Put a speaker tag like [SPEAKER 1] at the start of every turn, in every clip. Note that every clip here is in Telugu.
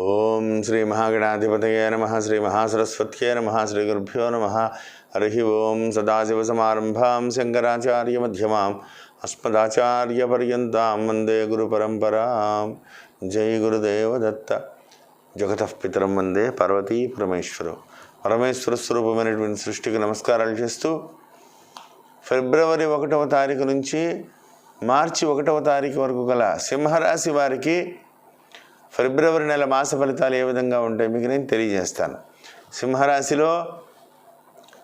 [SPEAKER 1] ఓం శ్రీ మహాగణాధిపతయ నమ శ్రీ మహాసరస్వత్యే నమ శ్రీ గురుభ్యో నమ. హరి ఓం సదాశివసమారంభాం శంకరాచార్యమధ్యమాం అస్మదాచార్యపర్యంతాం వందే గురు పరంపరాం. జై గురుదేవదత్త జగతఃపితరం వందే పార్వతీ పరమేశ్వరు. పరమేశ్వర స్వరూపమైనటువంటి సృష్టికి నమస్కారాలు చేస్తూ ఫిబ్రవరి ఒకటవ తారీఖు నుంచి మార్చి ఒకటవ తారీఖు వరకు గల సింహరాశి వారికి ఫిబ్రవరి నెల మాస ఫలితాలు ఏ విధంగా ఉంటాయి మీకు నేను తెలియజేస్తాను. సింహరాశిలో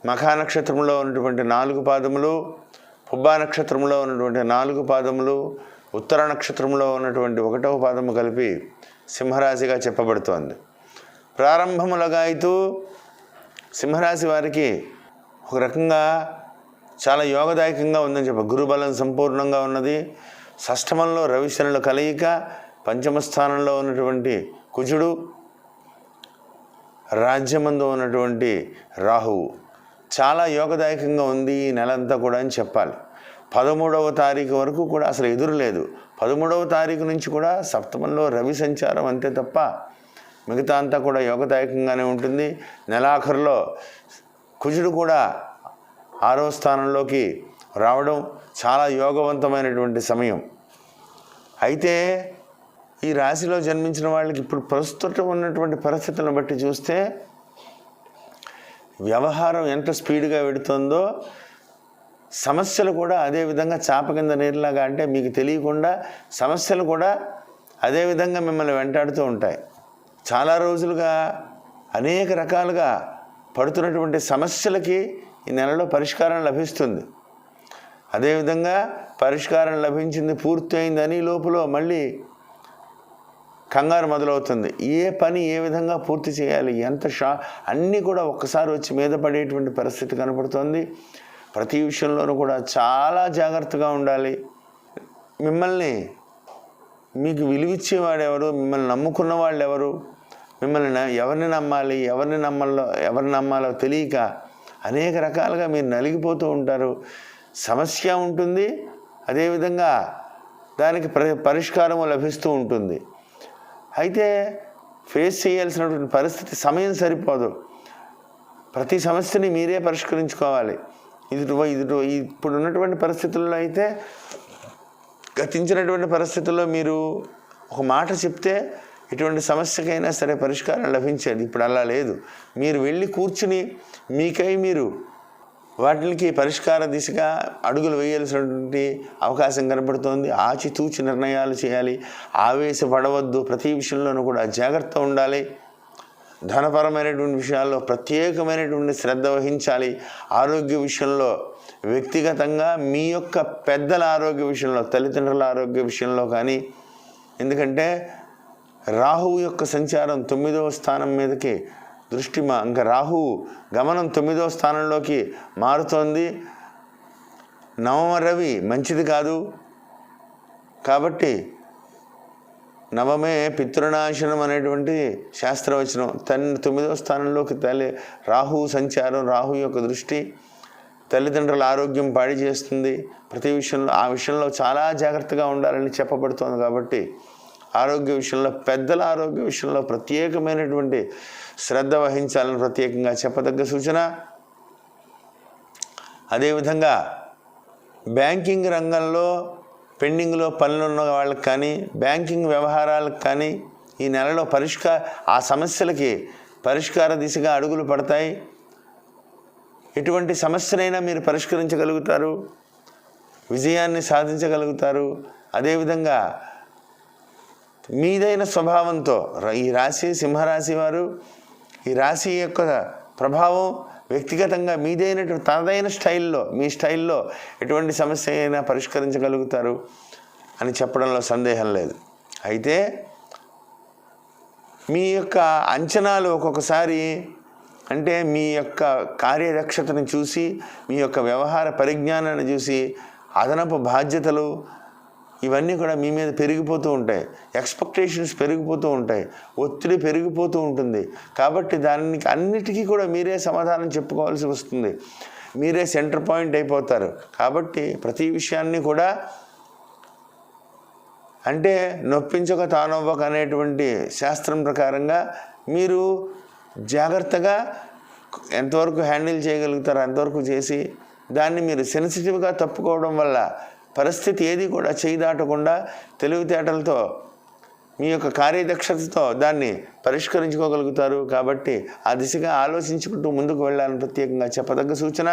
[SPEAKER 1] మఖా నక్షత్రంలో ఉన్నటువంటి నాలుగు పాదములు పుబ్బా నక్షత్రంలో ఉన్నటువంటి నాలుగు పాదములు ఉత్తర నక్షత్రంలో ఉన్నటువంటి ఒకటవ పాదము కలిపి సింహరాశిగా చెప్పబడుతోంది. ప్రారంభములగాయితూ సింహరాశి వారికి ఒక రకంగా చాలా యోగదాయకంగా ఉందని చెప్ప గురుబలం సంపూర్ణంగా ఉన్నది. షష్టమంలో రవిశనుల కలయిక పంచమ స్థానంలో ఉన్నటువంటి కుజుడు రాజ్యమందు ఉన్నటువంటి రాహువు. చాలా యోగదాయకంగా ఉంది ఈ నెలంతా కూడా అని చెప్పాలి. పదమూడవ తారీఖు వరకు కూడా అసలు ఎదురు లేదు. పదమూడవ తారీఖు నుంచి కూడా సప్తమంలో రవి సంచారం అంతే తప్ప మిగతా అంతా కూడా యోగదాయకంగానే ఉంటుంది. నెలాఖరులో కుజుడు కూడా ఆరో స్థానంలోకి రావడం చాలా యోగవంతమైనటువంటి సమయం. అయితే ఈ రాశిలో జన్మించిన వాళ్ళకి ఇప్పుడు ప్రస్తుతం ఉన్నటువంటి పరిస్థితులను బట్టి చూస్తే వ్యవహారం ఎంత స్పీడ్గా వెడుతుందో సమస్యలు కూడా అదే విధంగా చాప కింద నీరులాగా అంటే మీకు తెలియకుండా సమస్యలు కూడా అదే విధంగా మిమ్మల్ని వెంటాడుతూ ఉంటాయి. చాలా రోజులుగా అనేక రకాలుగా పడుతున్నటువంటి సమస్యలకి ఈ నెలలో పరిష్కారం లభిస్తుంది. అదేవిధంగా పరిష్కారం లభించింది పూర్తయిందని లోపల మళ్ళీ కంగారు మొదలవుతుంది. ఏ పని ఏ విధంగా పూర్తి చేయాలి? ఎంత షా అన్నీ కూడా ఒక్కసారి వచ్చి మీద పడేటువంటి పరిస్థితి కనపడుతుంది. ప్రతి విషయంలోనూ కూడా చాలా జాగ్రత్తగా ఉండాలి. మిమ్మల్ని మీకు విలువిచ్చేవాడెవరు? మిమ్మల్ని నమ్ముకున్న వాళ్ళు ఎవరు మిమ్మల్ని ఎవరిని నమ్మాలి? ఎవరిని నమ్మాలో ఎవరిని నమ్మాలో తెలియక అనేక రకాలుగా మీరు నలిగిపోతూ ఉంటారు. సమస్య ఉంటుంది. అదేవిధంగా దానికి ప్ర పరిష్కారము లభిస్తూ ఉంటుంది. అయితే ఫేస్ చేయాల్సినటువంటి పరిస్థితి సమయం సరిపోదు. ప్రతి సమస్యని మీరే పరిష్కరించుకోవాలి. ఇది ఇది ఇప్పుడు ఉన్నటువంటి పరిస్థితుల్లో అయితే గతించినటువంటి పరిస్థితుల్లో మీరు ఒక మాట చెప్తే ఎటువంటి సమస్యకైనా సరే పరిష్కారం లభించేది. ఇప్పుడు అలా లేదు. మీరు వెళ్ళి కూర్చుని మీకై మీరు వాటికి పరిష్కార దిశగా అడుగులు వేయాల్సినటువంటి అవకాశం కనపడుతోంది ఆచితూచి నిర్ణయాలు చేయాలి. ఆవేశపడవద్దు. ప్రతి విషయంలోనూ కూడా జాగ్రత్త ఉండాలి. ధనపరమైనటువంటి విషయాల్లో ప్రత్యేకమైనటువంటి శ్రద్ధ వహించాలి. ఆరోగ్య విషయంలో వ్యక్తిగతంగా మీ యొక్క పెద్దల ఆరోగ్య విషయంలో తల్లిదండ్రుల ఆరోగ్య విషయంలో కానీ ఎందుకంటే రాహువు యొక్క సంచారం తొమ్మిదవ స్థానం మీదకి దృష్టి మా ఇంకా రాహువు గమనం తొమ్మిదవ స్థానంలోకి మారుతోంది. నవమ రవి మంచిది కాదు. కాబట్టి నవమే పితృనాశనం అనేటువంటి శాస్త్రవచనం. తన తొమ్మిదవ స్థానంలోకి తల్లి రాహు సంచారం రాహు యొక్క దృష్టి తల్లిదండ్రుల ఆరోగ్యం పాడి చేస్తుంది ప్రతి విషయంలో ఆ విషయంలో చాలా జాగ్రత్తగా ఉండాలని చెప్పబడుతోంది కాబట్టి ఆరోగ్య విషయంలో పెద్దల ఆరోగ్య విషయంలో ప్రత్యేకమైనటువంటి శ్రద్ధ వహించాలని ప్రత్యేకంగా చెప్పదగ్గ సూచన. అదేవిధంగా బ్యాంకింగ్ రంగంలో పెండింగ్లో పనులు ఉన్న వాళ్ళకి కానీ బ్యాంకింగ్ వ్యవహారాలకు కానీ ఈ నెలలో పరిష్కార ఆ సమస్యలకి పరిష్కార దిశగా అడుగులు పడతాయి. ఎటువంటి సమస్యనైనా మీరు పరిష్కరించగలుగుతారు. విజయాన్ని సాధించగలుగుతారు. అదేవిధంగా మీదైన స్వభావంతో ఈ రాశి సింహరాశి వారు ఈ రాశి యొక్క ప్రభావం వ్యక్తిగతంగా మీదైనటువంటి తనదైన స్టైల్లో మీ స్టైల్లో ఎటువంటి సమస్య అయినా పరిష్కరించగలుగుతారు అని చెప్పడంలో సందేహం లేదు. అయితే మీ యొక్క అంచనాలు ఒక్కొక్కసారి అంటే మీ యొక్క కార్యదక్షతను చూసి మీ యొక్క వ్యవహార పరిజ్ఞానాన్ని చూసి అదనపు బాధ్యతలు ఇవన్నీ కూడా మీ మీద పెరిగిపోతూ ఉంటాయి. ఎక్స్పెక్టేషన్స్ పెరిగిపోతూ ఉంటాయి. ఒత్తిడి పెరిగిపోతూ ఉంటుంది. కాబట్టి దానికి అన్నిటికీ కూడా మీరే సమాధానం చెప్పుకోవాల్సి వస్తుంది. మీరే సెంటర్ పాయింట్ అయిపోతారు. కాబట్టి ప్రతి విషయాన్ని కూడా అంటే నొప్పించక తానవ్వక అనేటువంటి శాస్త్రం ప్రకారంగా మీరు జాగ్రత్తగా ఎంతవరకు హ్యాండిల్ చేయగలుగుతారో అంతవరకు చేసి దాన్ని మీరు సెన్సిటివ్గా తప్పుకోవడం వల్ల పరిస్థితి ఏది కూడా చేయి దాటకుండా తెలివితేటలతో మీ యొక్క కార్యదక్షతతో దాన్ని పరిష్కరించుకోగలుగుతారు. కాబట్టి ఆ దిశగా ఆలోచించుకుంటూ ముందుకు వెళ్ళాలని ప్రత్యేకంగా చెప్పదగ్గ సూచన.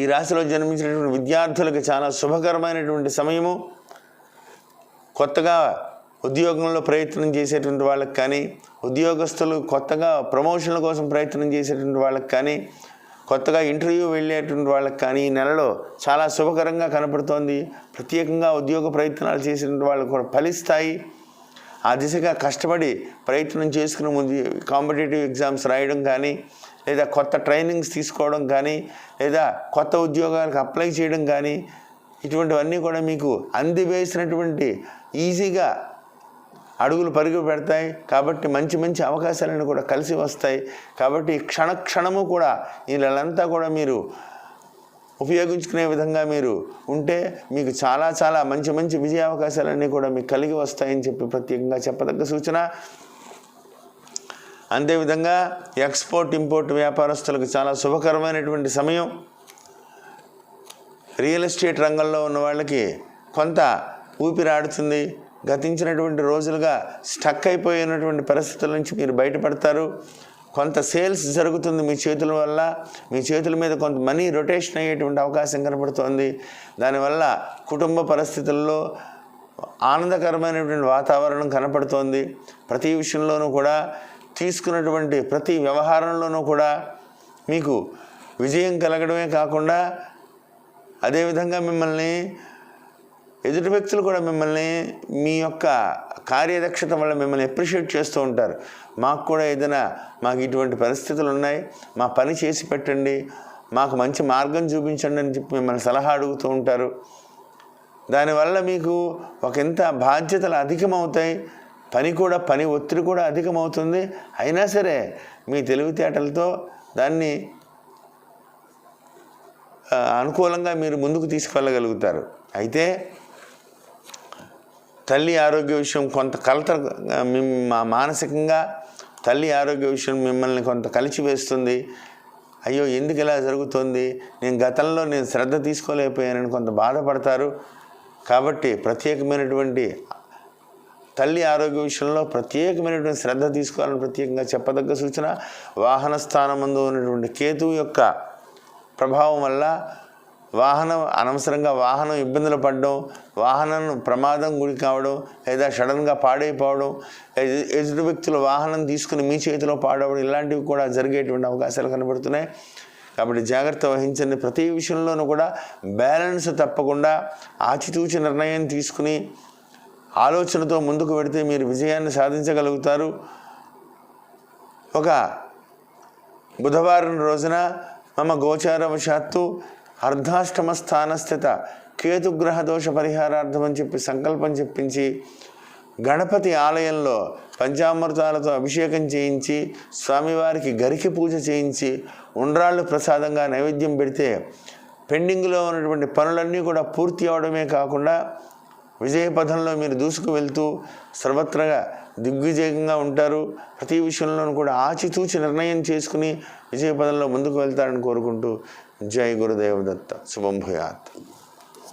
[SPEAKER 1] ఈ రాశిలో జన్మించినటువంటి విద్యార్థులకు చాలా శుభకరమైనటువంటి సమయము. కొత్తగా ఉద్యోగంలో ప్రయత్నం చేసేటువంటి వాళ్ళకి కానీ ఉద్యోగస్తులు కొత్తగా ప్రమోషన్ల కోసం ప్రయత్నం చేసేటువంటి వాళ్ళకి కానీ కొత్తగా ఇంటర్వ్యూ వెళ్ళేటువంటి వాళ్ళకి కానీ ఈ నెలలో చాలా శుభకరంగా కనపడుతోంది. ప్రత్యేకంగా ఉద్యోగ ప్రయత్నాలు చేసినటువంటి వాళ్ళకు కూడా ఫలిస్తాయి. ఆ దిశగా కష్టపడి ప్రయత్నం చేసుకుని ముందు కాంపిటేటివ్ ఎగ్జామ్స్ రాయడం కానీ లేదా కొత్త ట్రైనింగ్స్ తీసుకోవడం కానీ లేదా కొత్త ఉద్యోగాలకు అప్లై చేయడం కానీ ఇటువంటివన్నీ కూడా మీకు అందివేసినటువంటి ఈజీగా అడుగులు పరుగు పెడతాయి. కాబట్టి మంచి మంచి అవకాశాలను కూడా కలిసి వస్తాయి. కాబట్టి క్షణ క్షణము కూడా ఈ నెలంతా కూడా మీరు ఉపయోగించుకునే విధంగా మీరు ఉంటే మీకు చాలా చాలా మంచి మంచి విజయ అవకాశాలన్నీ కూడా మీకు కలిగి వస్తాయని చెప్పి ప్రత్యేకంగా చెప్పదగ్గ సూచన. అంతేవిధంగా ఎక్స్పోర్ట్ ఇంపోర్ట్ వ్యాపారస్తులకు చాలా శుభకరమైనటువంటి సమయం. రియల్ ఎస్టేట్ రంగంలో ఉన్న వాళ్ళకి కొంత ఊపిరాడుతుంది గతించినటువంటి రోజులుగా స్టక్ అయిపోయినటువంటి పరిస్థితుల నుంచి మీరు బయటపడతారు. కొంత సేల్స్ జరుగుతుంది మీ చేతుల వల్ల. మీ చేతుల మీద కొంత మనీ రొటేషన్ అయ్యేటువంటి అవకాశం కనపడుతోంది దానివల్ల కుటుంబ పరిస్థితుల్లో ఆనందకరమైనటువంటి వాతావరణం కనపడుతోంది. ప్రతి విషయంలోనూ కూడా తీసుకున్నటువంటి ప్రతి వ్యవహారంలోనూ కూడా మీకు విజయం కలగడమే కాకుండా అదేవిధంగా మిమ్మల్ని ఎదుటి వ్యక్తులు కూడా మిమ్మల్ని మీ యొక్క కార్యదక్షత వల్ల మిమ్మల్ని అప్రిషియేట్ చేస్తూ ఉంటారు. మాకు కూడా ఏదైనా మాకు ఇటువంటి పరిస్థితులు ఉన్నాయి మా పని చేసి పెట్టండి మాకు మంచి మార్గం చూపించండి అని చెప్పి మిమ్మల్ని సలహా అడుగుతూ ఉంటారు. దానివల్ల మీకు ఒక ఇంత బాధ్యతలు అధికమవుతాయి పని కూడా పని ఒత్తిడి కూడా అధికమవుతుంది. అయినా సరే మీ తెలివితేటలతో దాన్ని అనుకూలంగా మీరు ముందుకు తీసుకెళ్ళగలుగుతారు అయితే తల్లి ఆరోగ్య విషయం కొంత కలత మిమ్- మా మానసికంగా తల్లి ఆరోగ్య విషయం మిమ్మల్ని కొంత కలిచివేస్తుంది అయ్యో ఎందుకు ఇలా జరుగుతుంది? నేను గతంలో నేను శ్రద్ధ తీసుకోలేకపోయానని కొంత బాధపడతారు. కాబట్టి ప్రత్యేకమైనటువంటి తల్లి ఆరోగ్య విషయంలో ప్రత్యేకమైనటువంటి శ్రద్ధ తీసుకోవాలని ప్రత్యేకంగా చెప్పదగ్గ సూచన వాహన స్థానం ముందు ఉన్నటువంటి కేతువు యొక్క ప్రభావం వల్ల వాహనం అనవసరంగా వాహనం ఇబ్బందులు పడడం వాహనం ప్రమాదం గురి కావడం లేదా సడన్గా పాడైపోవడం ఎదు- ఎదుటి వ్యక్తుల వాహనం తీసుకుని మీ చేతిలో పాడవడం ఇలాంటివి కూడా జరిగేటువంటి అవకాశాలు కనబడుతున్నాయి. కాబట్టి జాగ్రత్త వహించండి. ప్రతి విషయంలోనూ కూడా బ్యాలెన్స్ తప్పకుండా ఆచితూచి నిర్ణయం తీసుకుని ఆలోచనతో ముందుకు పెడితే మీరు విజయాన్ని సాధించగలుగుతారు. ఒక బుధవారం రోజున మమ గోచారవశాత్తు అర్ధాష్టమ స్థానస్థిత కేతుగ్రహ దోష పరిహారార్థం అని చెప్పి సంకల్పం చెప్పించి గణపతి ఆలయంలో పంచామృతాలతో అభిషేకం చేయించి స్వామివారికి గరికి పూజ చేయించి ఉండ్రాళ్ళు ప్రసాదంగా నైవేద్యం పెడితే పెండింగ్లో ఉన్నటువంటి పనులన్నీ కూడా పూర్తి అవడమే కాకుండా విజయపథంలో మీరు దూసుకు వెళ్తూ సర్వత్రగా దిగ్విజయంగా ఉంటారు. ప్రతి విషయంలోనూ కూడా ఆచితూచి నిర్ణయం చేసుకుని విజయపథంలో ముందుకు వెళ్తారని కోరుకుంటూ జై గురుదేవదత్త శుభం భూయాత్